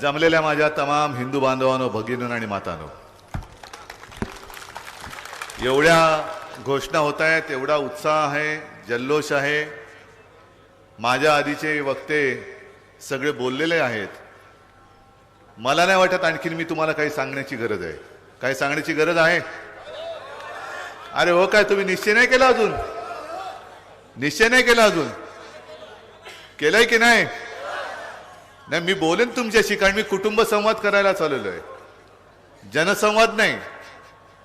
जमलेल्या माझ्या तमाम हिंदू बांधवांनो भगिनीनो आणि मातानो. एवढ्या घोषणा होत आहेत एवढा उत्साह आहे जल्लोष आहे. माझ्या आधीचे वक्ते सगळे बोललेले आहेत. मला नाही वाटत आणखीन मी तुम्हाला काही सांगण्याची गरज आहे. काही सांगण्याची गरज आहे? अरे हो काय तुम्ही निश्चय नाही केला अजून? निश्चय नाही केला अजून? केलंय की नाही? नाही मी बोलेन तुमच्याशी कारण मी कुटुंब संवाद करायला चाललेलो आहे जनसंवाद नाही.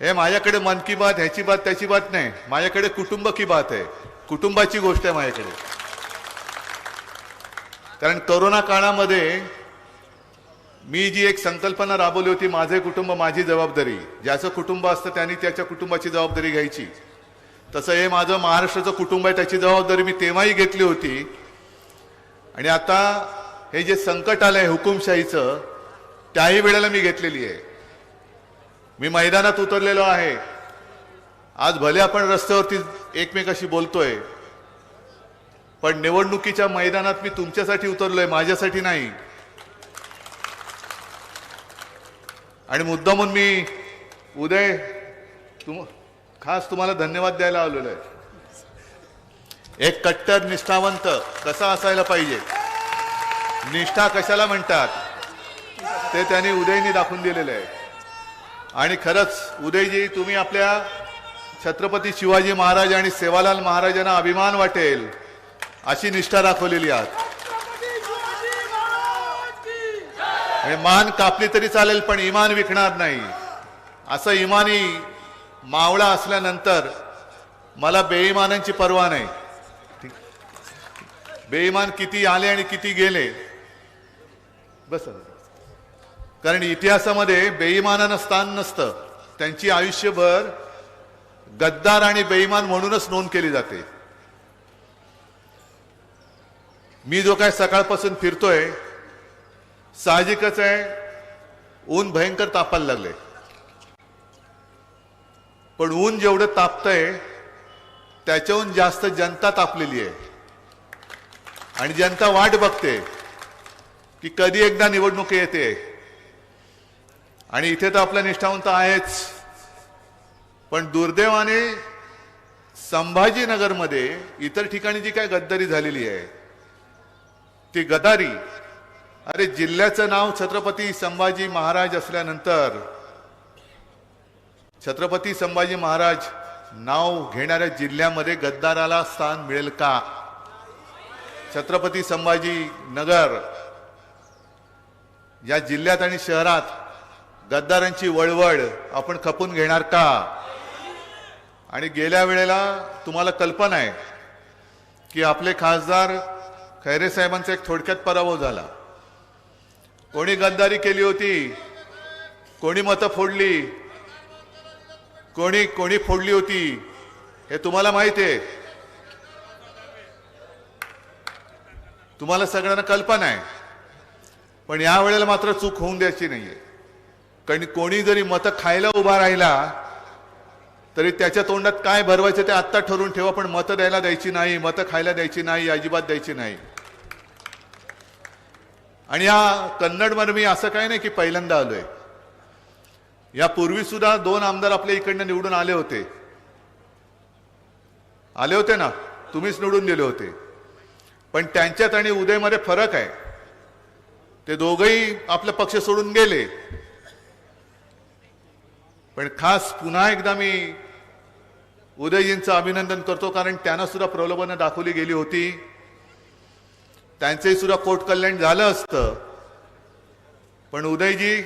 हे माझ्याकडे मन की बात ह्याची बात त्याची बात नाही. माझ्याकडे कुटुंब की बात आहे. कुटुंबाची गोष्ट आहे माझ्याकडे. कारण करोना काळामध्ये मी जी एक संकल्पना राबवली होती माझे कुटुंब माझी जबाबदारी. ज्याचं कुटुंब असतं त्यांनी त्याच्या कुटुंबाची जबाबदारी घ्यायची. तसं हे माझं महाराष्ट्राचं कुटुंब आहे त्याची जबाबदारी मी तेव्हाही घेतली होती. आणि आता हे जे संकट आलंय हुकुमशाहीचं त्याही वेळेला मी घेतलेली आहे. मी मैदानात उतरलेलो आहे. आज भले आपण रस्त्यावरती एकमेकाशी बोलतोय पण निवडणुकीच्या मैदानात मी तुमच्यासाठी उतरलोय माझ्यासाठी नाही. आणि मुद्दामून मी उदय तुम खास तुम्हाला धन्यवाद द्यायला आलेलो आहे. एक कट्टर निष्ठावंत कसा असायला पाहिजे? निष्ठा कशाला म्हणतात? ते त्यांनी उदयनी दाखवून दिलेलं आहे. आणि खरंच उदयजी तुम्ही आपल्या छत्रपती शिवाजी महाराज आणि सेवालाल महाराजांना अभिमान वाटेल अशी निष्ठा दाखवलेली आहात. आणि मान कापली तरी चालेल पण इमान विकणार नाही. असं इमानी मावळा असल्यानंतर मला बेईमानांची पर्वा नाही. बेईमान किती आले आणि किती गेले बस कारण इतिहासामध्ये बेईमानानं स्थान नसतं. त्यांची आयुष्यभर गद्दार आणि बेईमान म्हणूनच नोंद केली जाते. मी जो काय सकाळपासून फिरतोय साहजिकच आहे ऊन भयंकर तापायला लागले पण ऊन जेवढं तापतंय त्याच्याहून जास्त जनता तापलेली आहे. आणि जनता वाट बघते. की कधी एकदा निवडणूक येते. आणि इथे तर आपला निष्ठावंत आहेच. पण दुर्दैवाने संभाजीनगरमध्ये इतर ठिकाणी जी काय गद्दारी झालेली आहे ती गदारी अरे जिल्ह्याचं नाव छत्रपती संभाजी महाराज असल्यानंतर छत्रपती संभाजी महाराज नाव घेणाऱ्या जिल्ह्यामध्ये गद्दाराला स्थान मिळेल का? छत्रपती संभाजी नगर या जिल्ह्यात आणि शहरात गद्दारांची वळवळ आपण खपून घेणार का? आणि गेल्या वेळेला तुम्हाला कल्पना आहे की आपले खासदार खैरे साहेबांचा एक थोडक्यात पराभव झाला. कोणी गद्दारी केली होती कोणी मतं फोडली कोणी कोणी फोडली होती हे तुम्हाला माहीत आहे. तुम्हाला सगळ्यांना कल्पना आहे. पण या वेळेला मात्र चूक होऊन द्यायची नाहीये. कारण कोणी जरी मतं खायला उभा राहिला तरी त्याच्या तोंडात काय भरवायचं ते आत्ता ठरवून ठेवा पण मतं द्यायला द्यायची नाही मतं खायला द्यायची नाही अजिबात द्यायची नाही. आणि या कन्नडमध्ये मी असं काय नाही की पहिल्यांदा आलोय. यापूर्वी सुद्धा दोन आमदार आपल्या इकडनं निवडून आले होते. आले होते ना? तुम्हीच निवडून दिले होते. पण त्यांच्यात आणि उदयमध्ये फरक आहे. ते दोघही आपला पक्ष सोडून गेले. पण खास पुन्हा एकदा मी उदयजींचं अभिनंदन करतो कारण त्यांना सुद्धा प्रलोभनं दाखवली गेली होती. त्यांचंही सुद्धा कोर्ट कल्याण झालं असतं. पण उदयजी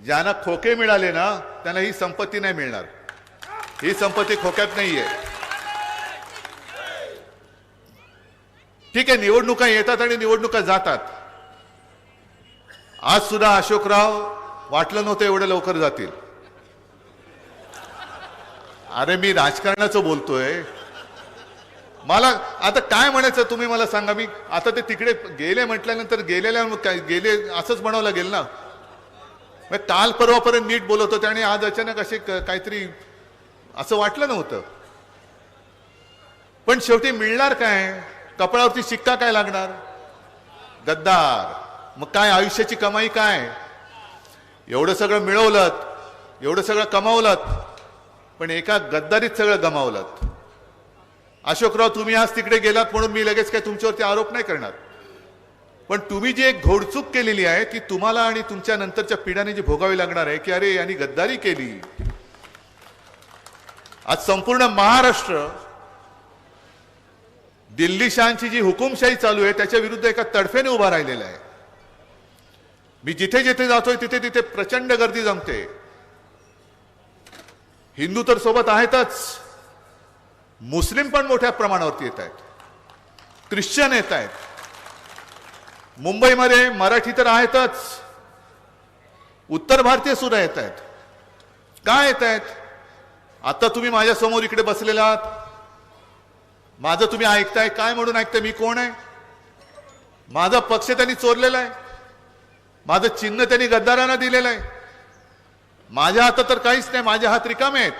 ज्यांना खोके मिळाले ना त्यांना ही संपत्ती नाही मिळणार. ही संपत्ती खोक्यात नाहीये. ठीक आहे निवडणुका येतात आणि निवडणुका जातात. आज सुद्धा अशोकराव वाटलं नव्हतं एवढं लवकर जातील. अरे मी राजकारणाचं बोलतोय. मला आता काय म्हणायचं तुम्ही मला सांगा मी आता ते तिकडे गेले म्हटल्यानंतर गेलेल्या गेले असंच बनवलं गेल ना. मग काल परवापर्यंत नीट बोलत होते आणि आज अचानक असे काहीतरी असं वाटलं नव्हतं. पण शेवटी मिळणार काय? कपड्यावरती शिक्का काय लागणार? गद्दार. मग काय आयुष्याची कमाई काय? एवढं सगळं मिळवलं एवढं सगळं कमावलं पण एका गद्दारीत सगळं गमावलं अशोकराव तुम्ही आज तिकडे गेलात म्हणून मी लगेच काय तुमच्यावरती आरोप नाही करणार. पण तुम्ही जी एक घोडचूक केलेली आहे ती तुम्हाला आणि तुमच्या नंतरच्या पिढ्याने जी भोगावी लागणार आहे की अरे यांनी गद्दारी केली. आज संपूर्ण महाराष्ट्र दिल्लीशांची जी हुकुमशाही चालू आहे त्याच्या विरुद्ध एका तडफेने उभा राहिलेला आहे. मी जिथे जिथे जातोय तिथे तिथे प्रचंड गर्दी जमते. हिंदू तर सोबत आहेतच. मुस्लिम पण मोठ्या प्रमाणावरती येत आहेत. ख्रिश्चन येत आहेत. मुंबईमध्ये मराठी तर आहेतच. उत्तर भारतीय सुद्धा येत आहेत. काय येत आहेत? आता तुम्ही माझ्यासमोर इकडे बसलेला आहात. माझं तुम्ही ऐकताय काय म्हणून ऐकताय मी कोण आहे? माझा पक्ष त्यांनी चोरलेला आहे. माझं चिन्ह त्यांनी गद्दारांना दिलेलं आहे. माझ्या हातात तर काहीच नाही माझ्या हात रिकामे आहेत.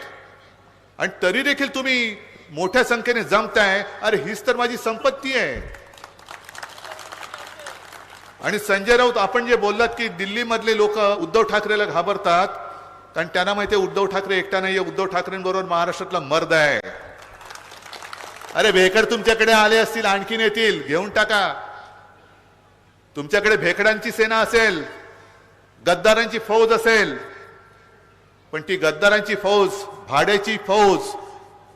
आणि तरी देखील तुम्ही मोठ्या संख्येने जमताय. अरे हीच तर माझी संपत्ती आहे. आणि संजय राऊत आपण जे बोललात की दिल्लीमधले लोक उद्धव ठाकरेला घाबरतात कारण त्यांना माहिती आहे उद्धव ठाकरे एकटा नाहीये उद्धव ठाकरेंबरोबर महाराष्ट्रातला मर्द आहे. अरे भेकड तुमच्याकडे आले असतील आणखीन येतील घेऊन टाका. तुमच्याकडे भेकडांची सेना असेल गद्दारांची फौज असेल पण ती गद्दारांची फौज भाड्याची फौज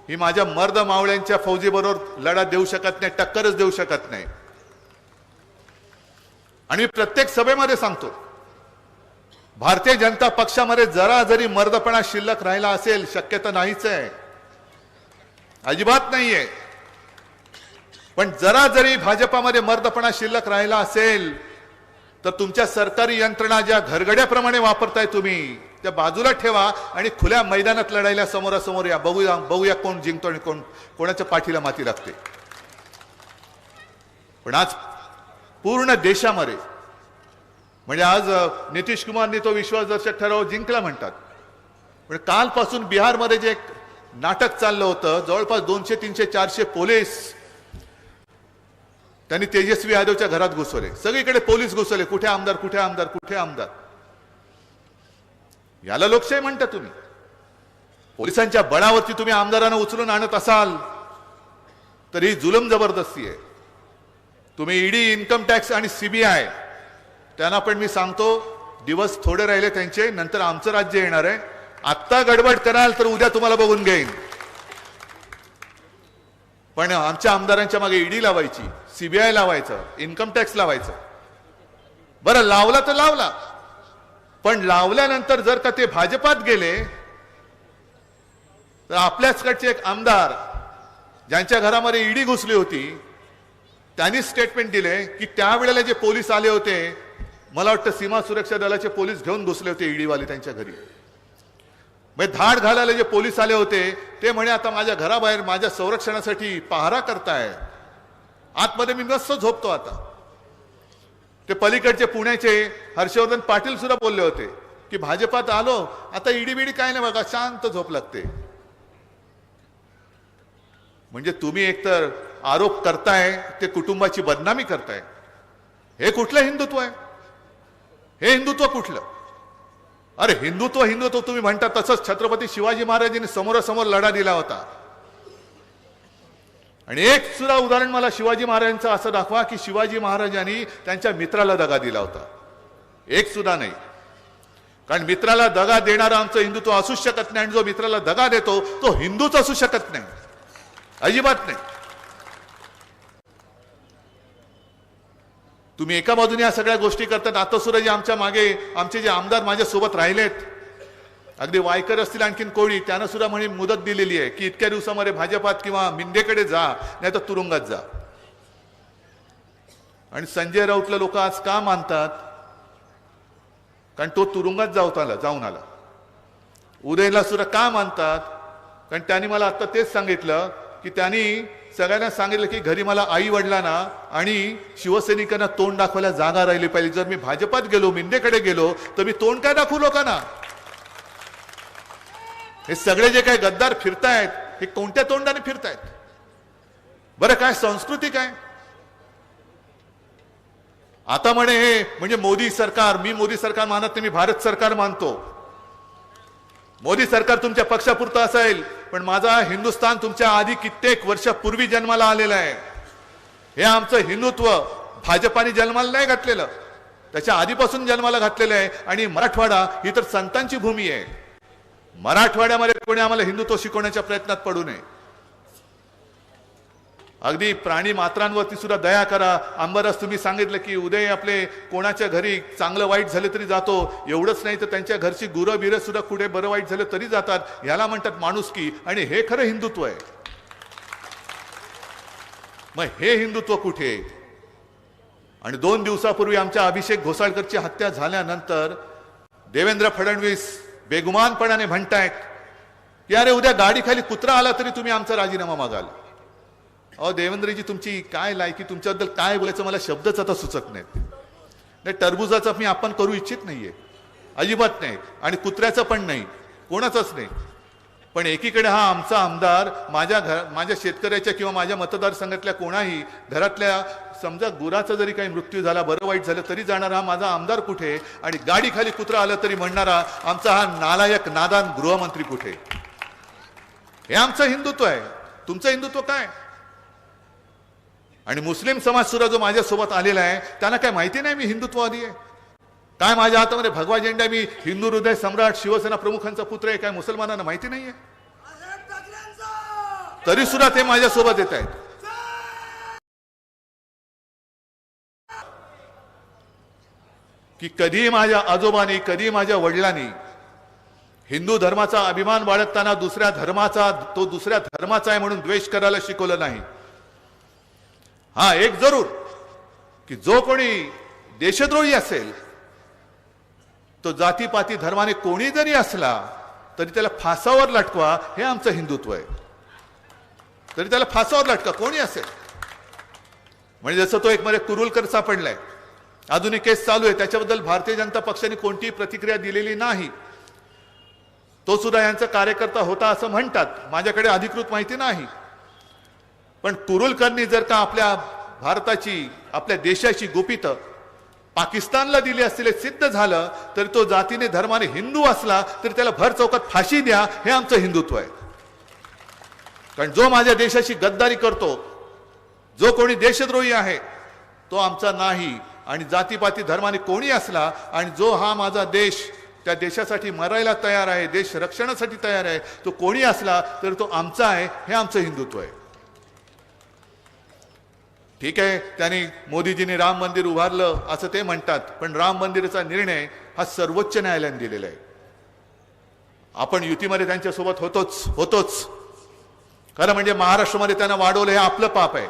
ही माझ्या मर्द मावळ्यांच्या फौजीबरोबर लढा देऊ शकत नाही टक्करच देऊ शकत नाही. आणि मी प्रत्येक सभेमध्ये सांगतो भारतीय जनता पक्षामध्ये जरा जरी मर्दपणा शिल्लक राहिला असेल शक्यता नाहीच आहे. अजिबात नाहीये. पण जरा जरी भाजपामध्ये मर्दपणा शिल्लक राहिला असेल तर तुमच्या सरकारी यंत्रणा ज्या घरगड्याप्रमाणे वापरताय तुम्ही त्या बाजूला ठेवा आणि खुल्या मैदानात लढायला समोरासमोर या. बघूया बघूया कोण जिंकतो आणि कोण कोणाच्या पाठीला माती लागते. पण आज पूर्ण देशामध्ये म्हणजे आज नितीश कुमारनी तो विश्वासदर्शक ठराव जिंकला म्हणतात. पण कालपासून बिहारमध्ये जे एक नाटक चाललं होतं जवळपास दोनशे तीनशे चारशे पोलीस त्यांनी तेजस्वी यादवच्या घरात घुसवले. सगळीकडे पोलीस घुसवले. कुठे आमदार कुठे आमदार कुठे आमदार? याला लोकशाही म्हणता तुम्ही. पोलिसांच्या बळावरती तुम्ही आमदारांना उचलून आणत असाल तर ही जुलम जबरदस्ती आहे. तुम्ही ईडी इन्कम टॅक्स आणि सीबीआय त्यांना पण मी सांगतो दिवस थोडे राहिले त्यांचे नंतर आमचं राज्य येणार आहे. आत्ता गडबड कराल तर उद्या तुम्हाला बघून घेईन. पण आमच्या आमदारांच्या मागे ईडी लावायची सीबीआय लावायचं इन्कम टॅक्स लावायचं. बरं लावला तर लावला. पण लावल्यानंतर जर का ते भाजपात गेले तर आपल्याचकडचे एक आमदार ज्यांच्या घरामध्ये ईडी घुसली होती त्यांनी स्टेटमेंट दिले की त्यावेळेला जे पोलीस आले होते मला वाटतं सीमा सुरक्षा दलाचे पोलीस घेऊन घुसले होते ईडीवाले त्यांच्या घरी. म्हणजे धाड घालायला जे पोलीस आले होते ते म्हणे आता माझ्या घराबाहेर माझ्या संरक्षणासाठी पहारा करताय. आतमध्ये मी मस्त झोपतो आता. ते पलीकडचे पुण्याचे हर्षवर्धन पाटील सुद्धा बोलले होते की भाजपात आलो आता इडीबिडी काय नाही बघा शांत झोप लागते. म्हणजे तुम्ही एकतर आरोप करताय ते कुटुंबाची बदनामी करताय. हे कुठलं हिंदुत्व आहे? हे हिंदुत्व कुठलं? अरे हिंदुत्व हिंदुत्व तुम्ही म्हणता तसंच छत्रपती शिवाजी महाराजांनी समोरासमोर लढा दिला होता. आणि एक सुद्धा उदाहरण मला शिवाजी महाराजांचं असं दाखवा की शिवाजी महाराजांनी त्यांच्या मित्राला दगा दिला होता. एक सुद्धा नाही. कारण मित्राला दगा देणारा आमचं हिंदुत्व असूच शकत नाही आणि जो मित्राला दगा देतो तो हिंदूच असू शकत नाही. अजिबात नाही. तुम्ही एका बाजूने या सगळ्या गोष्टी करतात आता सुद्धा जे आमच्या मागे आमचे जे आमदार माझ्यासोबत राहिलेत. अगदी वायकर असतील आणखीन कोणी त्यांना सुद्धा म्हणे मुदत दिलेली आहे की इतक्या दिवसामध्ये भाजपात किंवा मिंदेकडे जा नाही तर तुरुंगात जा. आणि संजय राऊतला लोक आज का मानतात? कारण तो तुरुंगात जाऊन आला जाऊन आला. उदयला सुद्धा का मानतात? कारण त्यांनी मला आता तेच सांगितलं की त्यांनी सगळ्यांना सांगितलं की घरी मला आई वडिलांना आणि शिवसैनिकांना तोंड दाखवायला जागा राहिली पाहिजे. जर मी भाजपात गेलो मिंदेकडे गेलो तर मी तोंड काय दाखवू लोकांना? हे सगळे जे काही गद्दार फिरतायत हे कोणत्या तोंडाने फिरतायत? बरं काय संस्कृती काय? आता म्हणे हे म्हणजे मोदी सरकार मी मोदी सरकार मानत नाही मी भारत सरकार मानतो. मोदी सरकार तुमच्या पक्षापुरतं असेल पण माझा हिंदुस्थान तुमच्या आधी कित्येक वर्षापूर्वी जन्माला आलेला आहे. हे आमचं हिंदुत्व भाजपाने जन्माला नाही घातलेलं. त्याच्या आधीपासून जन्माला घातलेलं आहे आणि मराठवाडा ही तर संतांची भूमी आहे. मराठवाड्यामध्ये कोणी आम्हाला हिंदुत्व शिकवण्याच्या प्रयत्नात पडू नये. अगदी प्राणी मात्रांवरती सुद्धा दया करा. अंबरस तुम्ही सांगितलं की उदय आपले कोणाच्या घरी चांगलं वाईट झालं तरी जातो. एवढंच नाही तर त्यांच्या घरची गुरं बिरं सुद्धा कुठे बरं वाईट झालं तरी जातात. याला म्हणतात माणुसकी आणि हे खरं हिंदुत्व आहे. मग हे हिंदुत्व कुठे? आणि दोन दिवसापूर्वी आमच्या अभिषेक घोसाळकरची हत्या झाल्यानंतर देवेंद्र फडणवीस बेगुमानपणाने म्हणतायत की अरे उद्या गाडीखाली कुत्रा आला तरी तुम्ही आमचा राजीनामा मागाल. अहो देवेंद्रजी तुमची काय लायकी तुमच्याबद्दल काय बोलायचं मला शब्दच आता सुचत नाहीत. नाही टरबुजाचा मी आपण करू इच्छित नाहीये. अजिबात नाही. आणि कुत्र्याचं पण नाही. कोणाचाच नाही. पण एकीकडे हा आमचा आमदार माझ्या घर माझ्या शेतकऱ्याच्या किंवा माझ्या मतदारसंघातल्या कोणाही घरातल्या समजा गुराचा जरी काही मृत्यू झाला बरं वाईट झालं तरी जाणारा हा माझा आमदार कुठे? आणि गाडी खाली कुत्रा आलं तरी म्हणणारा आमचा हा नालायक नादान गृहमंत्री कुठे? हे आमचं हिंदुत्व आहे. तुमचं हिंदुत्व काय? आणि मुस्लिम समाज सुद्धा जो माझ्यासोबत आलेला आहे त्यांना काय माहिती नाही मी हिंदुत्ववादी आहे? काय माझ्या हातामध्ये भगवा झेंडा मी हिंदू हृदय सम्राट शिवसेना प्रमुखांचा पुत्र आहे काय मुसलमानांना माहिती नाहीये? आहे तरी सुद्धा ते माझ्यासोबत येत आहेत. की कधी माझ्या आजोबांनी कधी माझ्या वडिलांनी हिंदू धर्माचा अभिमान बाळगताना दुसऱ्या धर्माचा तो दुसऱ्या धर्माचा आहे म्हणून द्वेष करायला शिकवलं नाही. हा एक जरूर. की जो कोणी देशद्रोही असेल तो जातीपाती धर्माने कोणी जरी असला तरी त्याला फासावर लटकवा हे आमचं हिंदुत्व आहे. तरी त्याला फासावर लटका कोणी असेल? म्हणजे जसं तो एक मध्ये कुरुलकर सापडलाय अजूनही केस चालू आहे त्याच्याबद्दल भारतीय जनता पक्षाने कोणतीही प्रतिक्रिया दिलेली नाही. तो सुद्धा यांचा कार्यकर्ता होता असं म्हणतात माझ्याकडे अधिकृत माहिती नाही. पण कुरुलकरनी जर का आपल्या भारताची आपल्या देशाची गोपितं पाकिस्तानला दिली असलेले सिद्ध झालं तर तो जातीने धर्माने हिंदू असला तरी त्याला भर चौकात फाशी द्या हे आमचं हिंदुत्व आहे. कारण जो माझ्या देशाची गद्दारी करतो जो कोणी देशद्रोही आहे तो आमचा नाही आणि जातीपाती धर्माने कोणी असला आणि जो हा माझा देश त्या देशासाठी मरायला तयार आहे देश रक्षणासाठी तयार आहे तो कोणी असला तर तो आमचा आहे हे आमचं हिंदुत्व आहे. ठीक आहे त्यांनी मोदीजींनी राम मंदिर उभारलं असं ते म्हणतात. पण राम मंदिराचा निर्णय हा सर्वोच्च न्यायालयाने दिलेला आहे. आपण युतीमध्ये त्यांच्यासोबत होतोच होतोच. खरं म्हणजे महाराष्ट्रामध्ये त्यांना वाढवलं हे आपलं पाप आहे.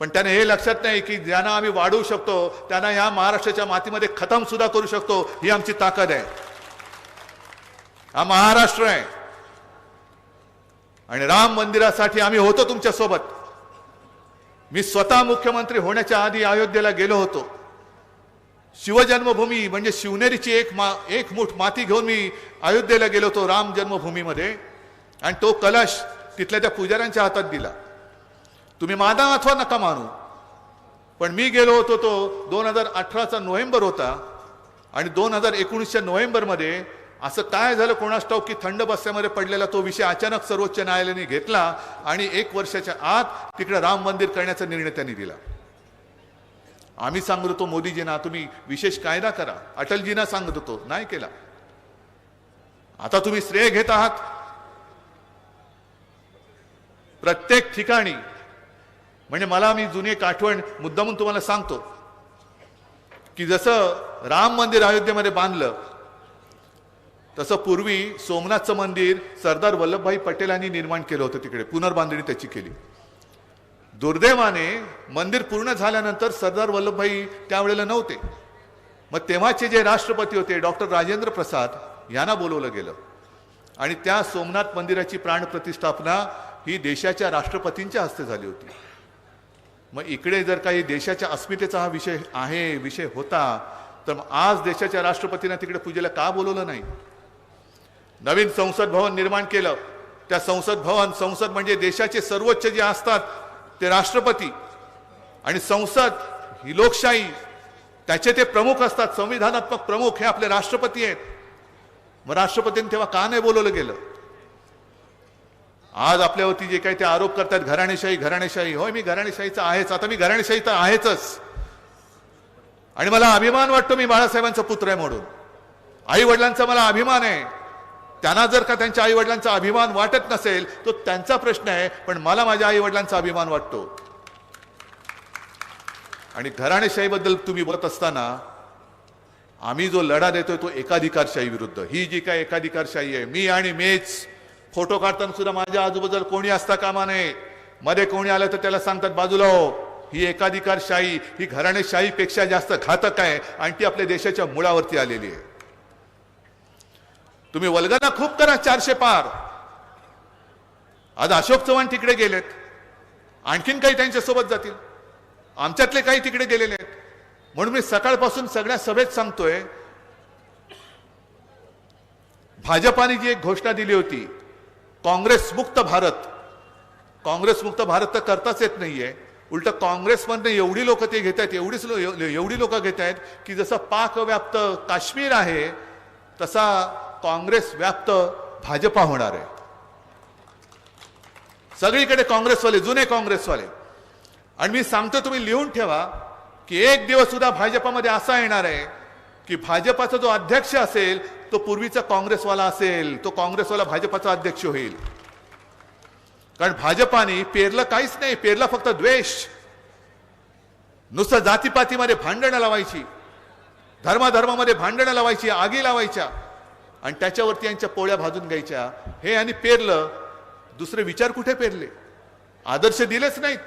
पण त्याने हे लक्षात नाही की ज्यांना आम्ही वाढवू शकतो त्यांना या महाराष्ट्राच्या मातीमध्ये खतम सुद्धा करू शकतो ही आमची ताकद आहे. हा महाराष्ट्र आहे. आणि राम मंदिरासाठी आम्ही होतो तुमच्यासोबत. मी स्वतः मुख्यमंत्री होण्याच्या आधी अयोध्येला गेलो होतो. शिवजन्मभूमी म्हणजे शिवनेरीची एक मा एक मुठ माती घेऊन मी अयोध्येला गेलो होतो राम जन्मभूमीमध्ये. आणि तो कलश तिथल्या त्या पुजाऱ्यांच्या हातात दिला. तुम्ही मादा अथवा नका मानू. पण मी गेलो होतो तो दोन हजार अठराचा नोव्हेंबर होता. आणि दोन हजार एकोणीसच्या नोव्हेंबरमध्ये असं काय झालं? कोणास ठाऊक की थंड बस्त्यामध्ये पडलेला तो विषय अचानक सर्वोच्च न्यायालयाने घेतला आणि एक वर्षाच्या आत तिकडे राम मंदिर करण्याचा निर्णय त्यांनी दिला. आम्ही सांगत होतो मोदीजींना तुम्ही विशेष कायदा करा. अटलजींना सांगत होतो नाही केला. आता तुम्ही श्रेय घेत आहात. प्रत्येक ठिकाणी म्हणजे मला मी जुनी एक आठवण मुद्दामून तुम्हाला सांगतो की जसं राम मंदिर अयोध्येमध्ये बांधलं तसं पूर्वी सोमनाथचं मंदिर सरदार वल्लभभाई पटेलांनी निर्माण केलं होतं तिकडे. पुनर्बांधणी त्याची केली. दुर्दैवाने मंदिर पूर्ण झाल्यानंतर सरदार वल्लभभाई त्यावेळेला नव्हते. मग तेव्हाचे जे राष्ट्रपती होते डॉक्टर राजेंद्र प्रसाद यांना बोलवलं गेलं. आणि त्या सोमनाथ मंदिराची प्राणप्रतिष्ठापना ही देशाच्या राष्ट्रपतींच्या हस्ते झाली होती. मग इकडे जर काही देशाच्या अस्मितेचा हा विषय आहे विषय होता तर मग आज देशाच्या राष्ट्रपतींना तिकडे पूजेला का बोलवलं नाही? नवीन संसद भवन निर्माण केलं. त्या संसद भवन संसद म्हणजे देशाचे सर्वोच्च जे असतात ते राष्ट्रपती आणि संसद ही लोकशाही. त्याचे ते प्रमुख असतात संविधानात्मक प्रमुख हे आपले राष्ट्रपती आहेत. मग राष्ट्रपतींनी तेव्हा का नाही बोलवलं गेलं? आज आपल्यावरती जे काही ते आरोप करतात घराणेशाही घराणेशाही होय मी घराणेशाहीचा आहेच आता मी घराणेशाही तर आहेच आणि मला अभिमान वाटतो मी बाळासाहेबांचा पुत्र आहे म्हणून. आई वडिलांचा मला अभिमान आहे. त्यांना जर का त्यांच्या आईवडिलांचा अभिमान वाटत नसेल तो त्यांचा प्रश्न आहे पण मला माझ्या आईवडिलांचा अभिमान वाटतो. आणि घराणेशाहीबद्दल तुम्ही बोलत असताना आम्ही जो लढा देतोय तो एकाधिकारशाही विरुद्ध. ही जी काय एकाधिकारशाही आहे मी आणि मीच फोटो काढताना सुद्धा माझ्या आजूबाजूला कोणी असता कामा नये. मध्ये कोणी आलं तर त्याला सांगतात बाजूला हो ही एकाधिकारशाही ही घराणेशाहीपेक्षा जास्त घातक आहे आणि ती आपल्या देशाच्या मुळावरती आलेली आहे. तुम्ही वल्गना खूप करा चारशे पार. आज अशोक चव्हाण तिकडे गेलेत. आणखीन काही त्यांच्यासोबत जातील. आमच्यातले काही तिकडे गेलेले आहेत. म्हणून मी सकाळपासून सगळ्या सभेत सांगतोय भाजपाने जी एक घोषणा दिली होती काँग्रेस मुक्त भारत. काँग्रेस मुक्त भारत तर करताच येत नाहीये. उलट काँग्रेसमधनं एवढी लोक ते घेत आहेत एवढीच एवढी लोक घेत आहेत की जसं पाकव्याप्त काश्मीर आहे तसा काँग्रेस व्याप्त भाजपा होणार आहे. सगळीकडे काँग्रेसवाले जुने काँग्रेसवाले. आणि मी सांगतो तुम्ही लिहून ठेवा की एक दिवस सुद्धा भाजपामध्ये असा येणार आहे की भाजपाचा जो अध्यक्ष असेल तो पूर्वीचा काँग्रेसवाला असेल तो काँग्रेसवाला भाजपाचा अध्यक्ष होईल. कारण भाजपाने पेरलं काहीच नाही पेरलं फक्त द्वेष. नुसतं जातीपातीमध्ये भांडणं लावायची. धर्माधर्मामध्ये भांडणं लावायची आगी लावायच्या. आणि त्याच्यावरती यांच्या पोळ्या भाजून घ्यायच्या. हे यांनी पेरलं दुसरे विचार कुठे पेरले? आदर्श दिलेच नाहीत.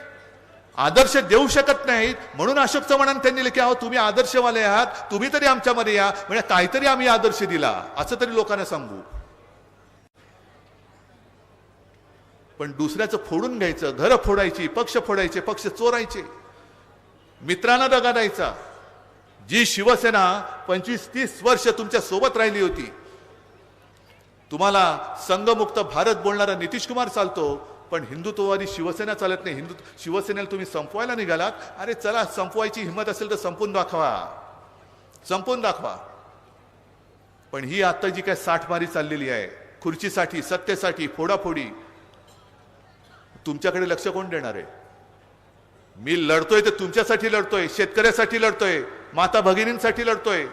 आदर्श देऊ शकत नाहीत. म्हणून अशोक चव्हाणांनी त्यांनी लिहिले की अहो तुम्ही आदर्शवाले आहात तुम्ही तरी आमच्यामध्ये या म्हणजे काहीतरी आम्ही आदर्श दिला. असं तरी लोकांना सांगू. पण दुसऱ्याचं फोडून घ्यायचं घरं फोडायची पक्ष फोडायचे पक्ष चोरायचे. मित्रांना दगा द्यायचा. जी शिवसेना पंचवीस तीस वर्ष तुमच्यासोबत राहिली होती तुम्हाला संघमुक्त भारत बोलणारा नितीश कुमार चालतो पण हिंदुत्ववादी शिवसेना चालत नाही. हिंदू शिवसेनेला तुम्ही संपवायला निघालात? अरे चला संपवायची हिंमत असेल तर संपून दाखवा. संपून दाखवा. पण ही आता जी काय साठमारी चाललेली आहे खुर्चीसाठी सत्तेसाठी फोडाफोडी तुमच्याकडे लक्ष कोण देणार आहे? मी लढतोय तर तुमच्यासाठी लढतोय शेतकऱ्यासाठी लढतोय माता भगिनींसाठी लढतोय.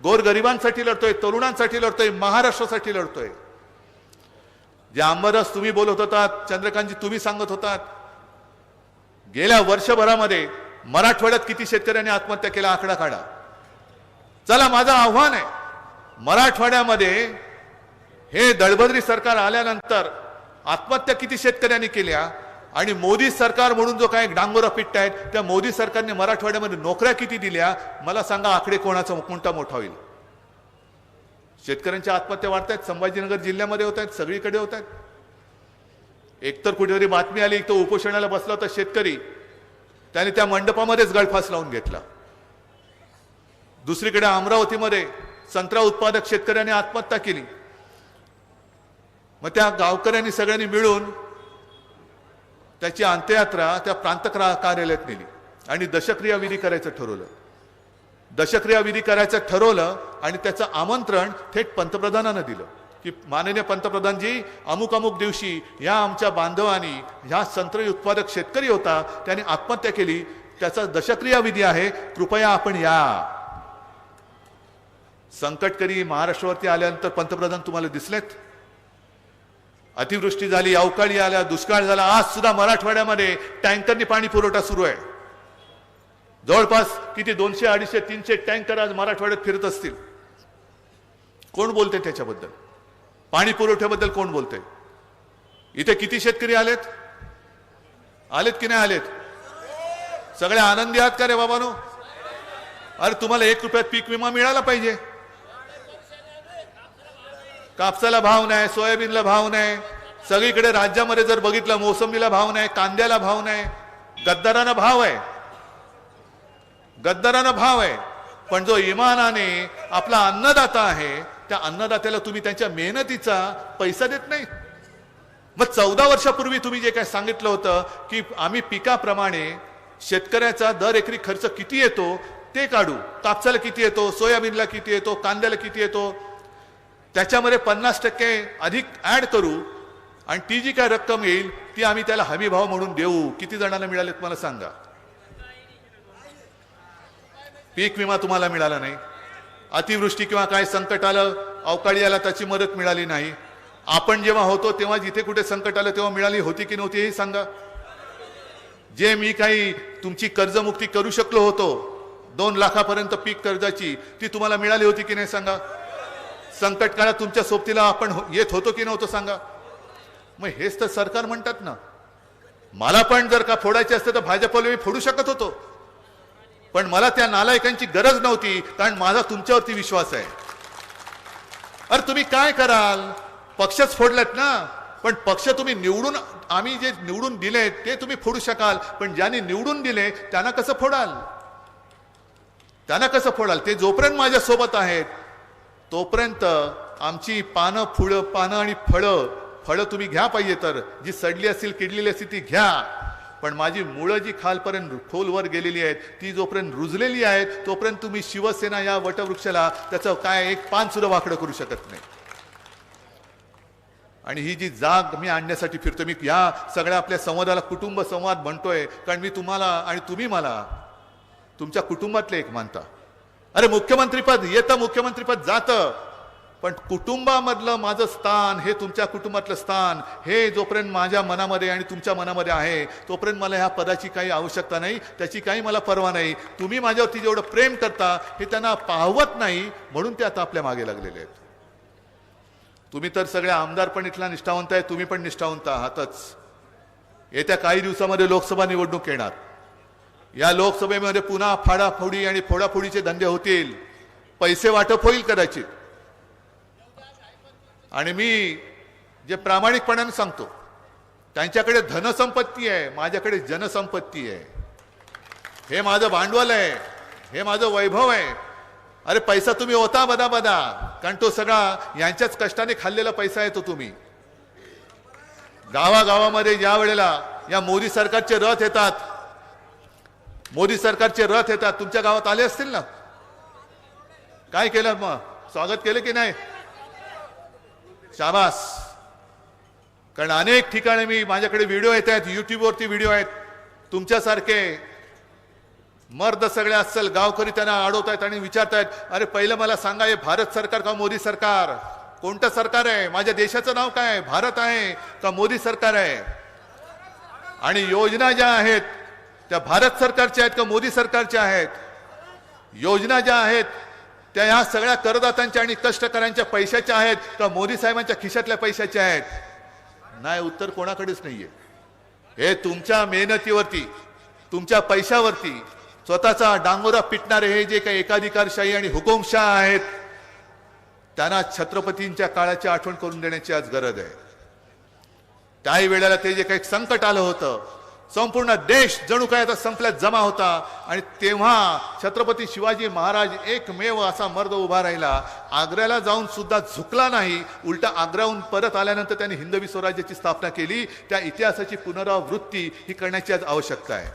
गोरगरिबांसाठी लढतोय तरुणांसाठी लढतोय महाराष्ट्रासाठी लढतोय. जे अंबरस तुम्ही बोलत होतात चंद्रकांतजी तुम्ही सांगत होतात. गेल्या वर्षभरामध्ये मराठवाड्यात किती शेतकऱ्यांनी आत्महत्या केला आकडा काढा. चला माझं आव्हान आहे मराठवाड्यामध्ये हे दळभद्री सरकार आल्यानंतर आत्महत्या किती शेतकऱ्यांनी केल्या आणि मोदी सरकार म्हणून जो काय डांगोरा पिट्ट आहेत त्या मोदी सरकारने मराठवाड्यामध्ये नोकऱ्या किती दिल्या मला सांगा आकडे कोणाचा कोणता मोठा होईल? शेतकऱ्यांच्या आत्महत्या वाढत आहेत संभाजीनगर जिल्ह्यामध्ये होत आहेत सगळीकडे होत आहेत एकतर कुठेतरी बातमी आली तो उपोषणाला बसला होता शेतकरी त्याने त्या मंडपामध्येच गळफास लावून घेतला. दुसरीकडे अमरावतीमध्ये संत्रा उत्पादक शेतकऱ्यांनी आत्महत्या केली. मग त्या गावकऱ्यांनी सगळ्यांनी मिळून त्याची अंत्ययात्रा त्या प्रांत कार्यालयात नेली. आणि दशक्रिया विधी करायचं ठरवलं. दशक्रिया विधी करायचं ठरवलं आणि त्याचं आमंत्रण थेट पंतप्रधानांना दिलं. की माननीय पंतप्रधानजी अमुक अमुक दिवशी या आमच्या बांधवांनी ह्या संत्र उत्पादक शेतकरी होता त्याने आत्महत्या केली. त्याचा दशक्रिया विधी आहे कृपया आपण या. संकटकरी महाराष्ट्रावरती आल्यानंतर पंतप्रधान तुम्हाला दिसलेत? अतिवृष्टी झाली अवकाळी आल्या दुष्काळ झाला आज सुद्धा मराठवाड्यामध्ये टँकरनी पाणी पुरवठा सुरू आहे. जवळपास किती दोनशे अडीचशे तीनशे टँकर आज मराठवाड्यात फिरत असतील. कोण बोलते त्याच्याबद्दल? पाणी पुरवठ्याबद्दल कोण बोलते इथे किती शेतकरी आलेत? आलेत की नाही आलेत? सगळे आनंदी आहात का रे बाबानो? अरे तुम्हाला एक रुपयात पीक विमा मिळाला पाहिजे. कापसाला भाव नाही सोयाबीनला भाव नाही. सगळीकडे राज्यामध्ये जर बघितलं मोसंबीला भाव नाही कांद्याला भाव नाही. गद्दारांना भाव आहे. गद्दारांना भाव आहे. पण जो इमानाने आपला अन्नदाता आहे त्या अन्नदात्याला तुम्ही त्यांच्या मेहनतीचा पैसा देत नाही. मग चौदा वर्षापूर्वी तुम्ही जे काय सांगितलं होतं की आम्ही पिकाप्रमाणे शेतकऱ्याचा दर एकरी खर्च किती येतो ते काढू. कापसाला किती येतो सोयाबीनला किती येतो कांद्याला किती येतो त्याच्यामध्ये पन्नास टक्के अधिक ॲड करू आणि ती जी काय रक्कम येईल ती आम्ही त्याला हमी भाव म्हणून देऊ. किती जणांना मिळाले मला सांगा. पीक विमा तुम्हाला मिळाला नाही. अतिवृष्टी किंवा काय संकट आलं अवकाळी आला त्याची मदत मिळाली नाही. आपण जेव्हा होतो तेव्हा जिथे कुठे संकट आलं तेव्हा मिळाली होती की नव्हती हे सांगा. जे मी काही तुमची कर्जमुक्ती करू शकलो होतो दोन लाखापर्यंत पीक कर्जाची ती तुम्हाला मिळाली होती की नाही सांगा. संकट काळात तुमच्या सोबतीला आपण हो- येत होतो की नव्हतं सांगा? मग हेच तर सरकार म्हणतात ना. मला पण जर का फोडायचे असते तर भाजपला मी फोडू शकत होतो. पण मला त्या नालायकांची गरज नव्हती कारण माझा तुमच्यावरती विश्वास आहे. अरे तुम्ही काय कराल? पक्षच फोडलेत ना. पण पक्ष तुम्ही निवडून आम्ही जे निवडून दिले ते तुम्ही फोडू शकाल. पण ज्यांनी निवडून दिले त्यांना कसं फोडाल? त्यांना कसं फोडाल? ते जोपर्यंत माझ्यासोबत आहेत तोपर्यंत आमची पानं फुळं पानं आणि फळं फळं तुम्ही घ्या पाहिजे तर. जी सडली असतील किडलेली असतील ती घ्या. पण माझी मुळं जी खालपर्यंत खोलवर गेलेली आहेत ती जोपर्यंत रुजलेली आहेत तोपर्यंत तुम्ही शिवसेना या वटवृक्षाला त्याचं काय एक पान सुद्धा वाकडं करू शकत नाही. आणि ही जी जाग मी आणण्यासाठी फिरतो मी या सगळ्या आपल्या संवादाला कुटुंब संवाद म्हणतोय कारण मी तुम्हाला आणि तुम्ही मला तुमच्या कुटुंबातले एक मानता. अरे मुख्यमंत्रीपद येतं मुख्यमंत्रीपद जातं. पण कुटुंबामधलं माझं स्थान हे तुमच्या कुटुंबातलं स्थान हे जोपर्यंत माझ्या मनामध्ये आणि तुमच्या मनामध्ये आहे तोपर्यंत मला ह्या पदाची काही आवश्यकता नाही त्याची काही मला पर्वा नाही. तुम्ही माझ्यावरती जेवढं प्रेम करता हे त्यांना पाहवत नाही म्हणून ते आता आपल्या मागे लागलेले आहेत. तुम्ही तर सगळे आमदार पण इथला निष्ठावंत आहे तुम्ही पण निष्ठावंत आहातच. येत्या काही दिवसामध्ये लोकसभा निवडणूक येणार. या लोकसभेमध्ये पुन्हा फाडाफोडी आणि फोडाफोडीचे धंदे होतील. पैसे वाटप होईल कदाचित. आणि मी जे प्रामाणिकपणाने सांगतो त्यांच्याकडे धनसंपत्ती आहे माझ्याकडे जनसंपत्ती आहे. हे माझं भांडवल आहे हे माझं वैभव आहे. अरे पैसा तुम्ही होता बदा बदा कारण तो सगळा यांच्याच कष्टाने खाल्लेला पैसा आहे तो तुम्ही. गावागावामध्ये ज्या वेळेला या मोदी सरकारचे रथ येतात मोदी सरकारचे रथ येतात. तुमच्या गावात आले असतील ना? काय केलं मग? स्वागत केलं की नाही? शाबास. कारण अनेक ठिकाणी मी माझ्याकडे व्हिडिओ येत आहेत युट्यूबवरती व्हिडिओ आहेत. तुमच्यासारखे मर्द सगळे असेल गावकरी त्यांना अडवतायत आणि विचारतायत अरे पहिलं मला सांगा हे भारत सरकार का मोदी सरकार? कोणतं सरकार आहे? माझ्या देशाचं नाव काय आहे? भारत आहे का मोदी सरकार आहे? आणि योजना ज्या आहेत त्या भारत सरकारच्या आहेत का मोदी सरकारच्या आहेत? योजना ज्या आहेत त्या ह्या सगळ्या करदात्यांच्या आणि कष्टकऱ्यांच्या पैशाच्या आहेत का मोदी साहेबांच्या खिशातल्या पैशाच्या आहेत? नाही उत्तर कोणाकडेच नाहीये. हे तुमच्या मेहनतीवरती तुमच्या पैशावरती स्वतःचा डांगोरा पिटणारे हे जे काही एकाधिकारशाही आणि हुकुमशाह आहेत त्यांना छत्रपतींच्या काळाची आठवण करून देण्याची आज गरज आहे. त्याही वेळेला ते जे काही संकट आलं होतं संपूर्ण देश जणू काय आता संपल्यात जमा होता. आणि तेव्हा छत्रपती शिवाजी महाराज एकमेव असा मर्द उभा राहिला. आग्र्याला जाऊन सुद्धा झुकला नाही. उलटा आग्र्याहून परत आल्यानंतर त्यांनी हिंदवी स्वराज्याची स्थापना केली. त्या इतिहासाची पुनरावृत्ती ही करण्याची आज आवश्यकता आहे.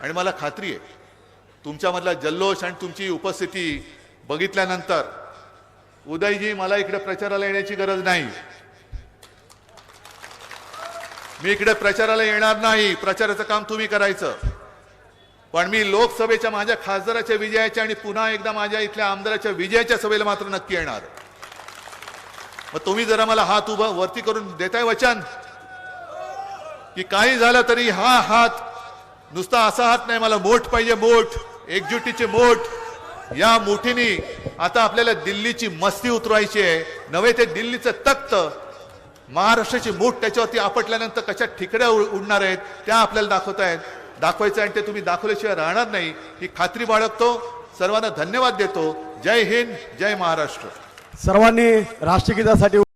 आणि मला खात्री आहे तुमच्यामधला जल्लोष आणि तुमची उपस्थिती बघितल्यानंतर उदयजी मला इकडे प्रचाराला येण्याची गरज नाही. मी इकडे प्रचाराला येणार नाही. प्रचाराचं काम तुम्ही करायचं. पण मी लोकसभेच्या माझ्या खासदाराच्या विजयाच्या आणि पुन्हा एकदा माझ्या इथल्या आमदाराच्या विजयाच्या सभेला मात्र नक्की येणार. मग तुम्ही जरा मला हात उभा वरती करून देताय वचन? की काही झालं तरी हा हात नुसता असा हात नाही मला मोठ पाहिजे मोठ एकजुटीचे मोठ. या मोठीनी आता आपल्याला दिल्लीची मस्ती उतरवायची आहे. नव्हे ते दिल्लीचं तख्त महाराष्ट्राची मूठ त्याच्यावरती आपटल्यानंतर कशा ठिकड्या उडणार आहेत त्या आपल्याला दाखवत आहेत दाखवायचं आणि ते तुम्ही दाखवल्याशिवाय राहणार नाही. ही खात्री बाळगतो. सर्वांना धन्यवाद देतो. जय हिंद जय महाराष्ट्र. सर्वांनी राष्ट्रगीतासाठी